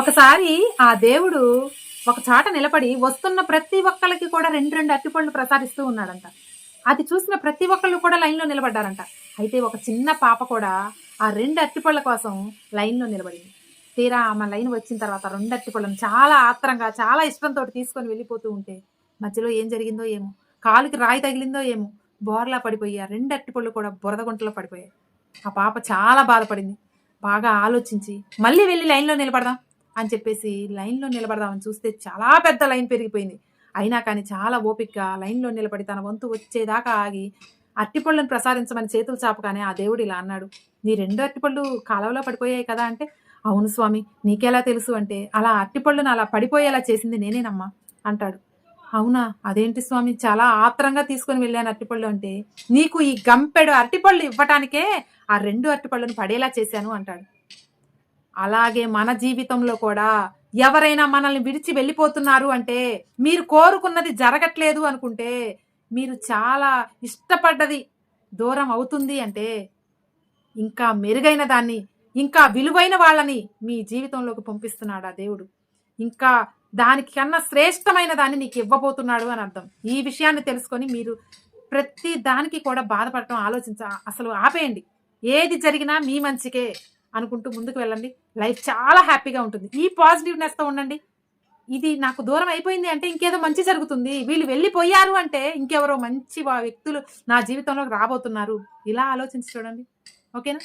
ఒకసారి ఆ దేవుడు ఒక చాట నిలబడి వస్తున్న ప్రతి ఒక్కళ్ళకి కూడా రెండు రెండు అరటిపళ్ళు ప్రసాదిస్తూ ఉన్నాడంట. అది చూసిన ప్రతి ఒక్కళ్ళు కూడా లైన్లో నిలబడ్డారంట. అయితే ఒక చిన్న పాప కూడా ఆ రెండు అట్టిపళ్ళ కోసం లైన్లో నిలబడింది. తీరా ఆమె లైన్ వచ్చిన తర్వాత రెండు అరటిపళ్ళను చాలా ఆత్రంగా చాలా ఇష్టంతో తీసుకొని వెళ్ళిపోతూ ఉంటే మధ్యలో ఏం జరిగిందో ఏమో కాలుకి రాయి తగిలిందో ఏమో బోర్లా పడిపోయి ఆ రెండు అట్టిపళ్ళు కూడా బురద గుంటలో పడిపోయాయి. ఆ పాప చాలా బాధపడింది. బాగా ఆలోచించి మళ్ళీ వెళ్ళి లైన్లో నిలబడదాం. అని చెప్పేసి లైన్లో నిలబడదామని చూస్తే చాలా పెద్ద లైన్ పెరిగిపోయింది. అయినా కానీ చాలా ఓపికగా లైన్లో నిలబడి తన వంతు వచ్చేదాకా ఆగి అట్టిపళ్ళను ప్రసాదించమని చేతులు చాపగానే ఆ దేవుడు ఇలా అన్నాడు. నీ రెండు అట్టిపళ్ళు కాలవలో పడిపోయాయి కదా అంటే అవును స్వామి నీకెలా తెలుసు అంటే అలా అట్టిపళ్ళును అలా పడిపోయేలా చేసింది నేనేనమ్మా అంటాడు. అవునా? అదేంటి స్వామి? చాలా ఆత్రంగా తీసుకొని వెళ్ళాను అట్టిపళ్ళు అంటే నీకు ఈ గంపెడు అరటిపళ్ళు ఇవ్వటానికే ఆ రెండు అరటిపళ్ళను పడేలా చేశాను అంటాడు. అలాగే మన జీవితంలో కూడా ఎవరైనా మనల్ని విడిచి వెళ్ళిపోతున్నారు అంటే మీరు కోరుకున్నది జరగట్లేదు అనుకుంటే మీరు చాలా ఇష్టపడ్డది దూరం అవుతుంది అంటే ఇంకా మెరుగైన దాన్ని ఇంకా విలువైన వాళ్ళని మీ జీవితంలోకి పంపిస్తున్నాడు ఆ దేవుడు? ఇంకా దానికన్నా శ్రేష్టమైన దాన్ని నీకు ఇవ్వబోతున్నాడు అని అర్థం. ఈ విషయాన్ని తెలుసుకొని మీరు ప్రతి దానికి కూడా బాధపడటం ఆలోచించ అసలు ఆపేయండి. ఏది జరిగినా మీ మంచికే. అనుకుంటూ ముందుకు వెళ్ళండి. లైఫ్ చాలా హ్యాపీగా ఉంటుంది. ఈ పాజిటివ్నెస్తో ఉండండి. ఇది నాకు దూరం అయిపోయింది అంటే ఇంకేదో మంచి జరుగుతుంది. వీళ్ళు వెళ్ళిపోయారు అంటే ఇంకెవరో మంచి వ్యక్తులు నా జీవితంలోకి రాబోతున్నారు. ఇలా ఆలోచించి చూడండి. ఓకేనా?